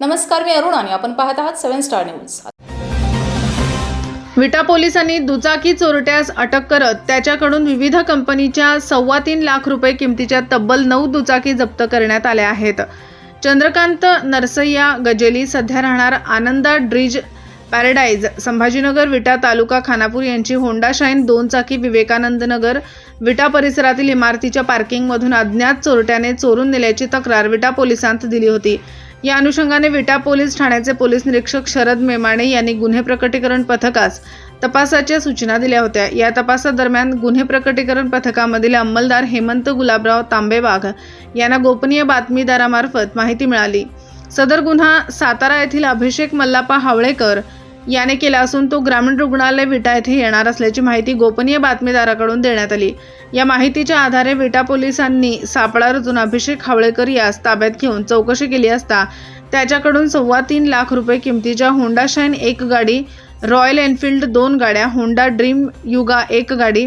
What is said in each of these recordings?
नमस्कार मी अरुण आणि आपण पाहत आहात सेव्हन स्टार न्यूज. विटा पोलिसांनी दुचाकी चोरट्यास अटक करत त्याच्याकडून विविध कंपनीच्या सव्वा तीन लाख रुपये किमतीच्या तब्बल नऊ दुचाकी जप्त करण्यात आल्या आहेत. चंद्रकांत नरसय्या गजेली सध्या राहणार आनंदा ड्रिज पॅराडाईज. संभाजीनगर विटा तालुका खानापूर यांची होंडा शाईन दोन चाकी विवेकानंद नगर. विटा परिसरातील इमारतीच्या पार्किंगमधून अज्ञात चोरट्याने चोरून नेल्याची तक्रार विटा पोलिसांत दिली होती. या अनुषंगाने विटा पोलीस ठाण्याचे पोलीस निरीक्षक शरद मेमाणे यांनी गुन्हे प्रकटीकरण पथकास तपासाच्या सूचना दिल्या होत्या. या तपासादरम्यान गुन्हे प्रकटीकरण पथकामधील अंमलदार हेमंत गुलाबराव तांबेवाघ यांना गोपनीय बातमीदारामार्फत माहिती मिळाली. सदर गुन्हा सातारा येथील अभिषेक मल्लापा हावळेकर याने केला असून तो ग्रामीण रुग्णालय विटा येथे येणार असल्याची माहिती गोपनीय बातमीदाराकडून देण्यात आली. या माहितीच्या आधारे विटा पोलिसांनी सापळा रचून अभिषेक हावळेकर यास ताब्यात घेऊन चौकशी केली असता त्याच्याकडून सव्वा तीन लाख रुपये किमतीच्या होंडा शाईन एक गाडी रॉयल एनफिल्ड दोन गाड्या होंडा ड्रीम युगा एक गाडी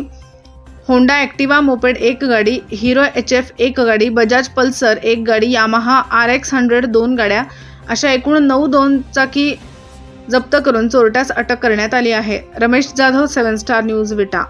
होंडा ॲक्टिवा मोपेड एक गाडी हिरो एच एफ एक गाडी बजाज पल्सर एक गाडी यामाहा आर एक्स हंड्रेड दोन गाड्या अशा एकूण नऊ दोन चाकी जप्त करून चोरट्यास अटक करण्यात आली आहे. Ramesh Jadhav seven star news Vita